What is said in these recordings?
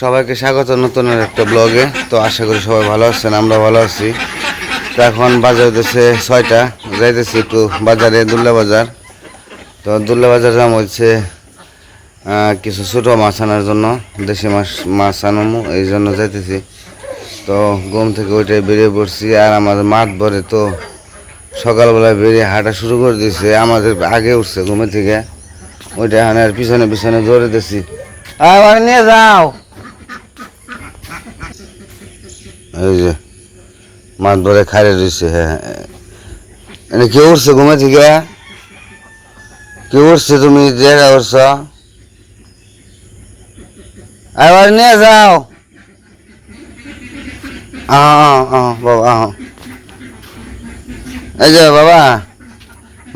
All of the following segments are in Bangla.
সবাইকে স্বাগত নতুন একটা ব্লগে তো আশা করি সবাই ভালো আছেন, আমরা ভালো আছি। তো এখন বাজার হতেছে ছয়টা, যাইতেছি একটু বাজারে, দুল্লা বাজার। তো দুল্লা বাজার দাম হচ্ছে কিছু ছোটো মাছ আনার জন্য, দেশি মাছ মাছ আনব এই জন্য যাইতেছি। তো ঘুম থেকে ওইটাই বেরিয়ে পড়ছি, আর আমাদের মাঠ ভরে তো সকালবেলায় বেরিয়ে হাঁটা শুরু করে দিয়েছে, আমাদের আগে উঠছে ঘুমে থেকে। ওইটা আর পিছনে পিছনে দৌড়ে দিয়েছি আবার নিয়ে যাও। এই যে, মাছ ধরে খাইয়ে রয়েছে হ্যাঁ এনে কে উঠছে ঘুমে থেকে? কে উঠছে তুমি? জায়গা উঠছ আবার নিয়ে যাও। বাবা এই যে বাবা,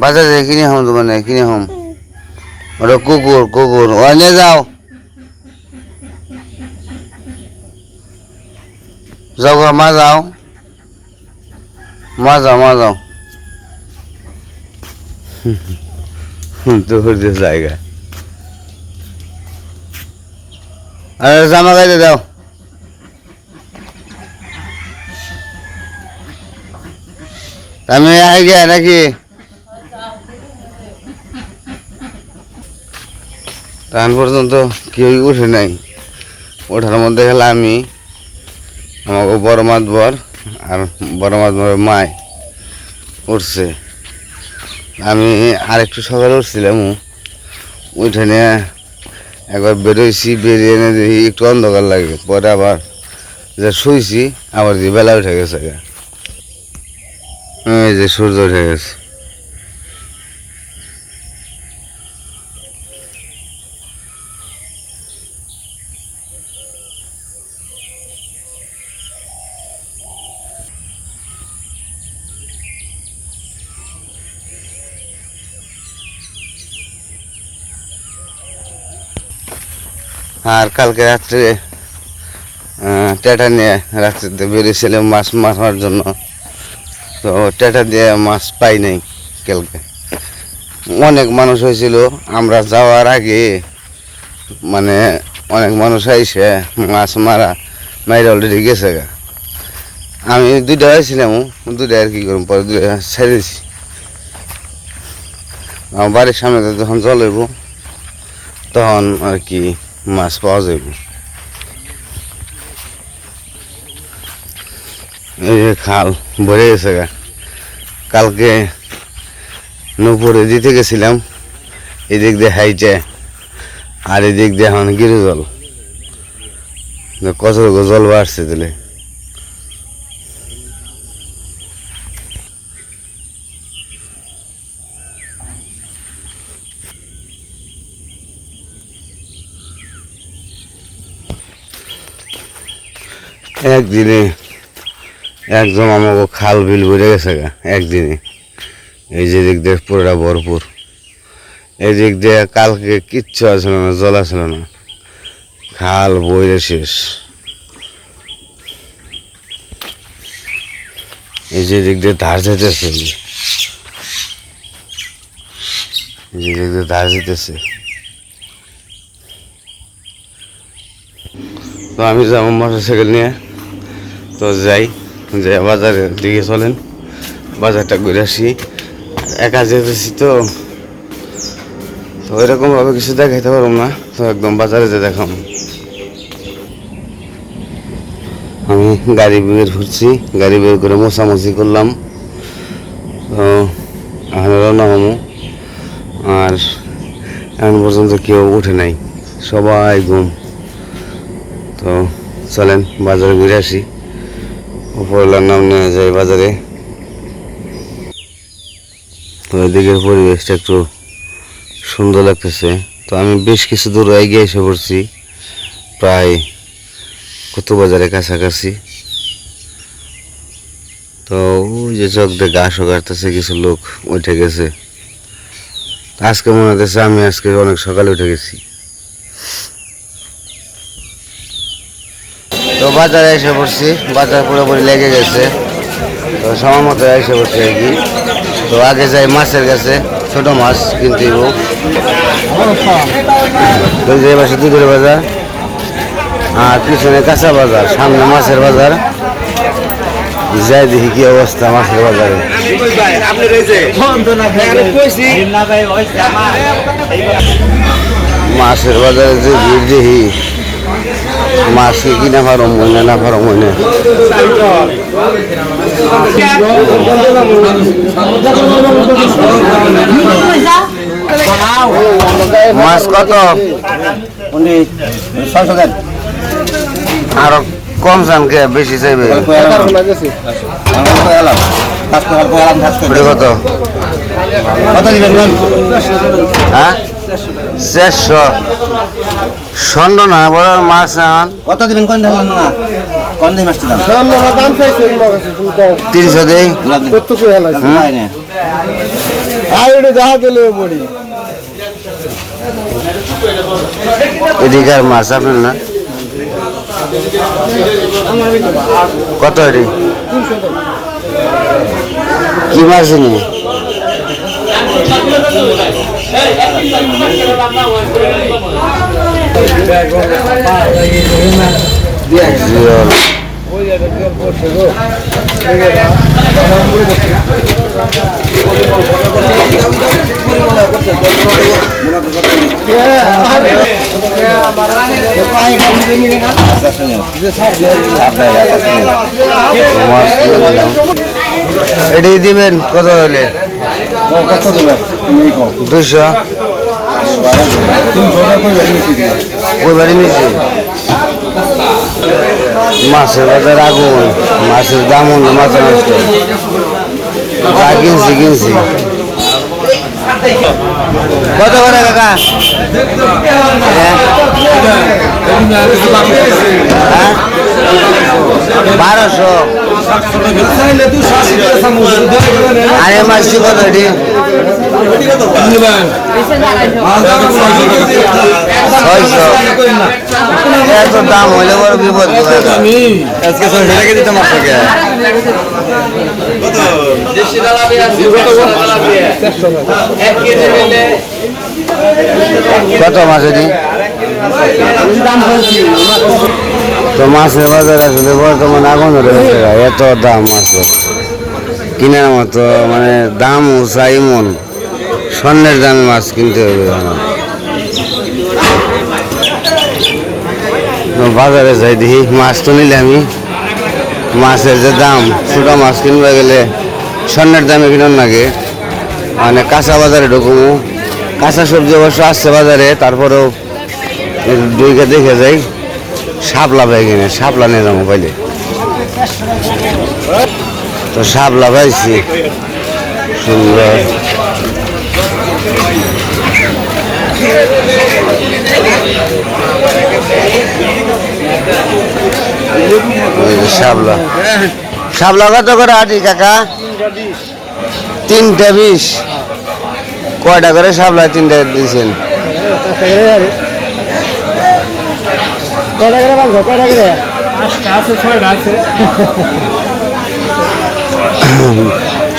বাজারে কিনে হম দোকানে কিনে হম ওটা কুকুর কুকুর। ও নিয়ে যাও। যাও মা যাও মা যাও মা যাও তোর যে জায়গা আরে জামা গাইতে দাও আমি আগে নাকি তখন পর্যন্ত কেউই উঠে নাই ওঠার মধ্যে গেলে আমি আমাকে বড় মাছ বর আর বড় মাছ বর মায় উঠছে আমি আরেকটু সকালে উঠছিলাম উঠে একবার বেরোইছি, বেরিয়ে এনে একটু অন্ধকার লাগে। পরে আবার যে শুইছি, আবার যে বেলা উঠে গেছে। এই যে সূর্য উঠে গেছে। আর কালকে রাত্রে টেটা নিয়ে রাত্রিতে বেরিয়েছিলাম মাছ মারার জন্য। তো টেটা দিয়ে মাছ পাই নাই কালকে। অনেক মানুষ হয়েছিল, আমরা যাওয়ার আগে মানে অনেক মানুষ আইসে মাছ মারা, মাইরা অলরেডি গেছে গা। আমি দুইটা হয়েছিলাম, দুইটা আর কি করুন পরে দুইটা ছেড়েছি আমার বাড়ির সামনে যখন জল হইব, তখন আর কি মাছ পাওয়া যাবে এই খাল ভরে গেছে গা। কালকে নূপুরে দিতে গেছিলাম, এদিক দিয়ে হাইটে, আর এদিক দিয়ে এখন গিরু জল কতটুকু জল বাড়ছে দিলে একদিনে একদম আমাকে খাল বিল ভরে গেছে গা, একদিনে। এই যে দিক দিয়ে পুরোটা ভরপুর। এই দিক দিয়ে কালকে কিচ্ছু আসলো না, জল আসলো না। খাল বইরে শেষ। এই যে দিক দিয়ে ধার যেতেছে, এই যে। দিক দিয়ে ধার যেতেছে। তো আমি যাব মোটর সাইকেল নিয়ে। তো যাই যে বাজারের দিকে চলেন। বাজারটা ঘুরে আসি। একা যেতেছি তো। তো এরকমভাবে কিছু দেখাইতে পারব না। তো একদম বাজারে যে দেখাম আমি গাড়ি বের করছি, গাড়ি বের করে মোছামুছি করলাম। তো এখন রওনা হমু আর এখন পর্যন্ত কেউ উঠে নাই। সবাই ঘুম। তো চলেন, বাজারে ঘুরে আসি। উপরলার নাম নিয়ে যাই বাজারে। তো এদিকের পরিবেশটা একটু সুন্দর লাগতেছে। তো আমি বেশ কিছু দূর এগিয়ে এসে পড়ছি, প্রায় কত বাজারে কাছাকাছি। তো ওই যে চোখ দিয়ে ঘাসও কাটতেছে কিছু লোক উঠে গেছে। আজকে মনে হতেছে আমি আজকে অনেক সকালে উঠে গেছি। বাজারে এসে পড়ছি, বাজার পুরোপুরি লেগে গেছে। তো সময় মতো এসে পড়ছি আর কি। তো আগে যাই মাছের কাছে, ছোট মাছ কিনতে যে পাশে দুধের বাজার। আর পিছনে কাঁচা বাজার, সামনে মাছের বাজার। যাই দেখি কি অবস্থা মাছের বাজারে। মাছের বাজারে যে ভিড় দেখি। কি কিনা পারো মনে না পারো মনে মাছ কত? আরও কম চান কে বেশি চাইবে? ওটা কত? হ্যাঁ? চারশো ষণ্ড না বড় মাছ আন কত দিবেন কোন ধান না? কোন দিন মাছটা দাম দাম চাইছে তিনশো দেই কতটুকু হেলাইছে আর এটা যাহা গেলে পড়ি এদিকার মাছ আপনার না? কত এটি? কি মাছ নি এটি দিবেন কত হলে দুশো মাছের বাজার আগুন মাছের দাম হলো মাছের নষ্ট যা কিনছি কিনছি কত করে কাকা? বারোশো। আরে মাছটি কত এটি। ছয়শো। এত দাম হইলে বড় বিপদ। আজকে সব হেরে দিতাম আপনাকে। কত মাছ এটি? তো মাছের বাজার আসলে বর্তমানে আগুন রয়েছে এত দাম মাছের কিনার মতো মানে দাম উঁচাই মন। স্বর্ণের দামে মাছ কিনতে হবে বাজারে যাই দেখি, মাছ তো নিলে আমি মাছের যে দাম, ছোটো মাছ কিনবা গেলে স্বর্ণের দামে কিনার লাগে। মানে কাঁচা বাজারে ঢুকুমু। কাঁচা সবজি অবশ্য আসছে বাজারে, তারপরেও দুইকে দেখে যাই। শাপলা পাই কিনে, শাপলা নিয়ে যাব পাইলে। তো শাপলা পাইছি। সুন্দর। শাপলা। শাপলা কত করে আটি কাকা? তিনটা বিশ। কয়টা করে শাপলা তিনটা দিয়েছেন?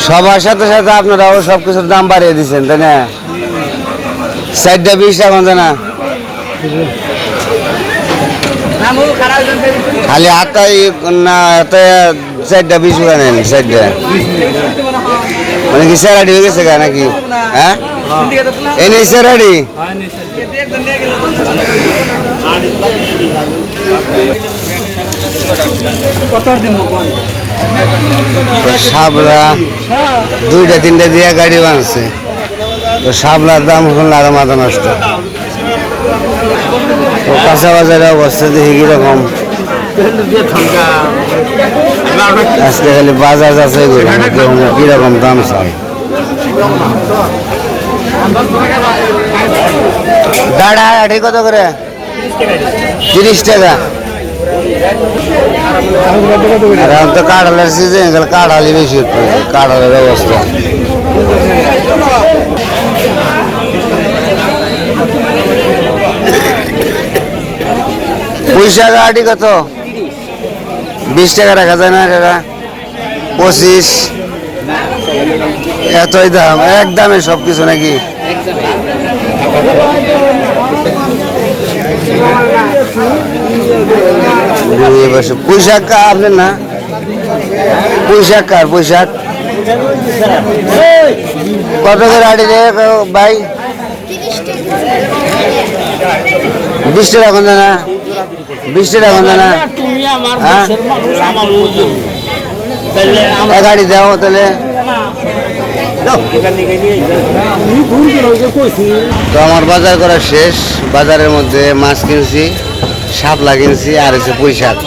সবার সাথে সাথে আপনারাও সব কিছুর দাম বাড়িয়ে দিচ্ছেন তাই না? চারটা বিশ এখন না? খালি হাতাই না হাতে চারটা বিশ করে নেন চারটা। মানে কি স্যারাডি হয়ে গেছে গা নাকি? হ্যাঁ? এই নেই স্যারাডি সাবরা দুইটা, তিনটা দিয়ে গাড়ি বানছে। তো সাবলার দাম শুনলে আরও মাথা নষ্ট। তো কাঁচা বাজারে অবস্থা দেখি কীরকম। আজকে খালি বাজার দেখুন কীরকম দাম চাই দাঁড়া আড়ি কত করে তিরিশ টাকা আর এখন তো কাঁঠালের সিজন গেলে কাঁঠালি বেশি উঠতেছে কাঁঠালের অবস্থা পুঁইশাক আটি কত? বিশ টাকা রাখা যায় না কাকা। পঁচিশ। এতই দাম এক দামে সব কিছু নাকি পুঁইশাক আপনার না? পুঁইশাক কার পুঁইশাক? কত করে রে ভাই? বিশ টাকা না? বিশ টাকা না হ্যাঁ? দেশের মানুষ তাহলে। তো আমার বাজার করা শেষ। বাজারের মধ্যে মাছ কিনছি শাপলা কিনছি আর হচ্ছে পুঁই শাক।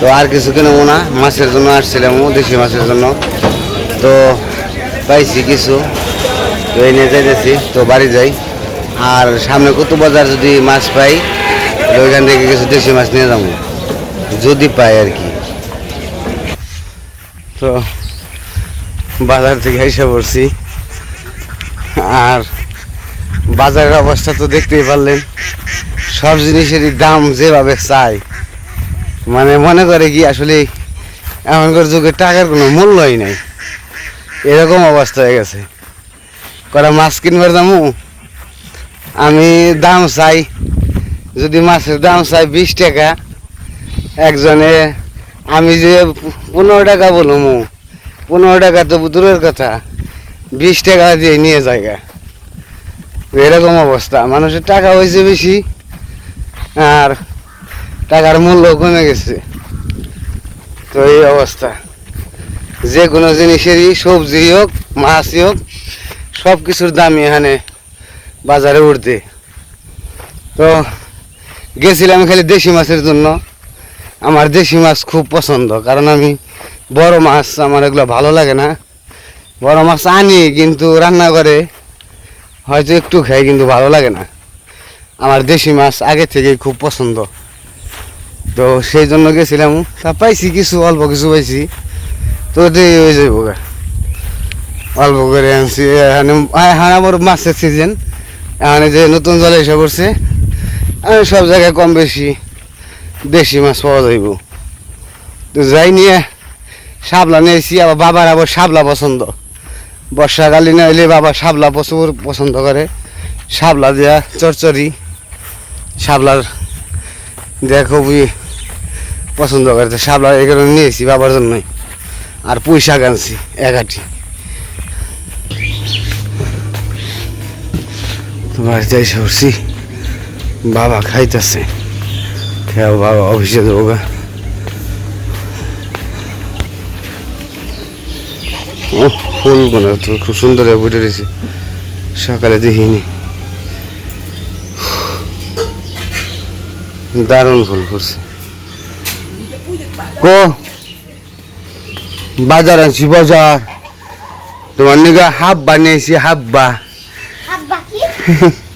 তো আর কিছু কিনবো না। মাছের জন্য আসছিলাম দেশি মাছের জন্য। তো পাইছি কিছু। তো এই নিয়ে যাইতেছি। তো বাড়ি যাই। আর সামনে কত বাজার যদি মাছ পাই ওইখান থেকে কিছু দেশি মাছ নিয়ে যাব। যদি পাই আর কি। তো বাজার থেকে এসে পড়ছি। আর বাজারের অবস্থা তো দেখতেই পারলেন। সব জিনিসেরই দাম যেভাবে চাই। মানে মনে করে কি আসলে এখনকার যুগে টাকার কোনো মূল্যই নাই। এরকম অবস্থা হয়ে গেছে। করা মাছ কিনবার দামও আমি দাম চাই যদি মাছের দাম চাই বিশ টাকা, একজনে, আমি যে পনেরো টাকা বলুম পনেরো টাকা তো দূরের কথা, বিশ টাকা দিয়ে নিয়ে জায়গা এরকম অবস্থা, মানুষের টাকা হয়েছে বেশি, আর টাকার মূল্য কমে গেছে। তো এই অবস্থা। যে কোনো জিনিসেরই, সবজি হোক, মাছই হোক সব কিছুর দাম এখানে বাজারে উঠতে তো গেছিলাম খালি দেশি মাছের জন্য। আমার দেশি মাছ খুব পছন্দ, কারণ আমি বড় মাছ আমার এগুলো ভালো লাগে না। বড় মাছ আনি, কিন্তু রান্না করে, হয়তো একটু খাই, কিন্তু ভালো লাগে না। আমার দেশি মাছ আগে থেকেই খুব পছন্দ। তো সেই জন্য গেছিলাম, তা পাইছি কিছু, অল্প কিছু পাইছি। তো হয়ে গা। অল্প করে আনছি, এখানে আবার মাছের সিজন এখানে যে নতুন জল এসে পড়ছে সব জায়গায় কম বেশি দেশি মাছ পাওয়া যাইব। তো যাই নিয়ে শাপলা নিয়েছি আবার বাবার আবার শাপলা পছন্দ। বর্ষাকালীন হইলে বাবা শাপলা প্রচুর পছন্দ করে। শাপলা দেওয়া চরচরি শাপলার দেয়া খুবই পছন্দ করে। তো শাপলা এই কারণে নিয়েছি বাবার জন্যই আর শাক আনছি একাটি বাড়িতে এসে উঠছি। বাবা খাইতেছে। খেয়াও বাবা অফিসে দেবো গা। ও ফুলগুলো তো খুব সুন্দর ফুটে রয়েছে। সকালে দেখিনি। দারুণ ফুল ফুটছে। কো? বাজার আনছি বাজার। তোমার নিগা হাফ বানিয়েছি হাব্বা। আব্বা কি?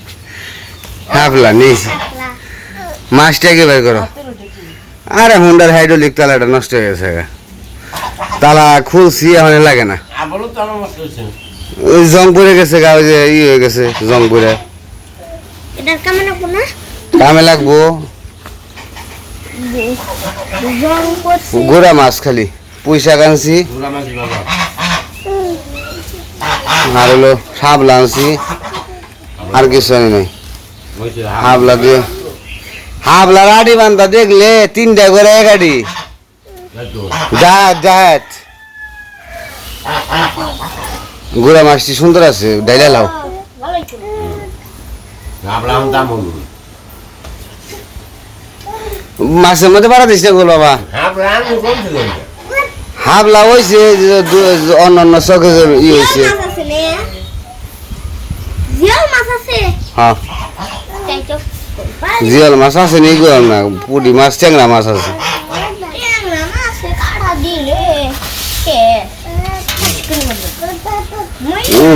হাফলা নিয়েছি মাছটাকে বের করো। আরে হুন্ডার হাইড্রোলিক তালাটা নষ্ট হয়ে গেছে। তালা খুলছি এখন লাগে না। ওই জং পড়ে গেছে গা ওই যে ই হয়ে গেছে জং পড়ে কামে লাগবো গোড়া মাছ খালি পয়সা আনছি। আর হলো সাবলা আনছি। আর কিছু নাই। হাবলা দিয়ে। হাবলা রাডি বান্ধা দেখলে তিনটা করে গাড়ি। জাহাজ জাহাজ। গোড়া মাছটি সুন্দর আছে ডাইলা লাও। মাছের মধ্যে বাড়া দিস গোল বাবা। হাবলা হয়েছে অন্য অন্য চোখে যে ই হয়েছে হ্যাঁ। জিয়াল মাছ আছে নি গো? না পুটি মাছ ট্যাংরা মাছ আছে।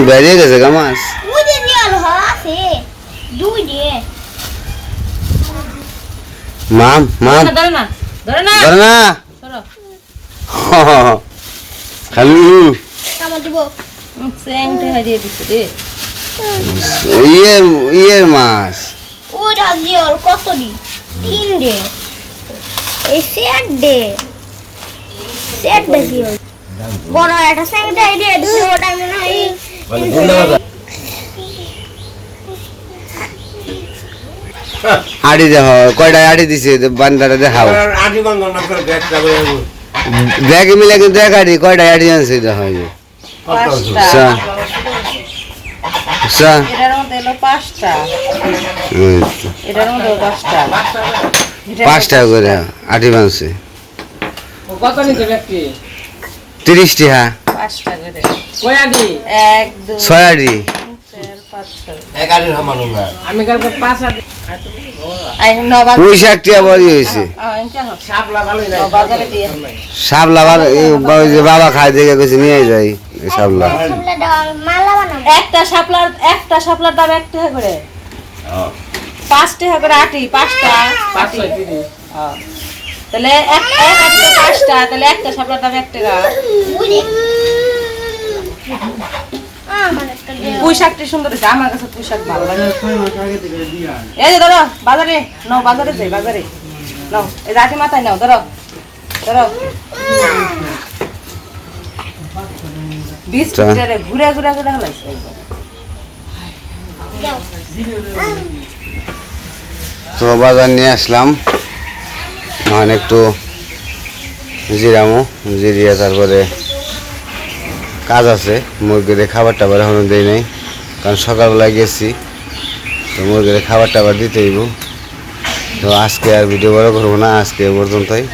বেরিয়ে গেছে গা মাছ। মাম মাম। ধরে না ধরে না। ধরে না। খালি। কামড় দিব স্যাংটা হারিয়ে দিচ্ছে রে। ইয়ে ইয়ের মাছ। ওটা জিয়াল কত দি তিন দে এই সেট দে সেট দে জিয়াল বড় একটা স্যাংটা দিয়ে দিছে ওটা মনে হয় আড়ি দেখো কয়টা আড়ি দিছে বান্দাটা দেখাও। ব্যাগ মিলে কিন্তু এক আড়ি কয়টা আড়ি আনছে দেখো পাঁচটা এটার মধ্যে এলো পাঁচটা। এটার মধ্যে পাঁচটা। পাঁচ করে আটি মাংসে। তিরিশ টাকা পাঁচটা করে। কই আদি এক দুই ছয় আটি চার পাঁচ ছয়। এক আদি সমান না। আমি কালকে পাঁচ আদি আই নবাজ পুঁই শাক টিয়া বড়ি হয়েছে। শাপলা ভালোই না বাজারে দিয়ে শাপলা বা- এই বা- ওই যে বাবা খাই দেখে নিয়ে যাই শাপলা একটা শাপলার একটা শাপলার দাম এক টাকা করে। পাঁচ টাকা করে আটি পাঁচটা পাঁচ আটি। তাহলে এক পাঁচটা তাহলে একটা শাপলার দাম এক টাকা বুঝি একটা পুঁই শাকটি সুন্দর হয়েছে আমার কাছে পুঁই শাক ভালো লাগে। এই যে ধরো বাজারে নাও বাজারে যাই বাজারে। নাও এই রাটি মাথায় নাও ধরো ধরো। ঘুরে ঘুরে ঘুরে হলাইছে তো বাজার নিয়ে আসলাম। মানে একটু জিরামো জিরিয়া তারপরে কাজ আছে। মুরগিরে খাবার টাবার এখনও দেই নাই কারণ সকালবেলায় গেছি। তো মুরগিরে খাবার টাবার দিতে হইব। তো আজকে আর ভিডিও বড় করব না আজকে পর্যন্তই।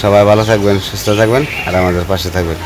সবাই ভালো থাকবেন সুস্থ থাকবেন আর আমাদের পাশে থাকবেন।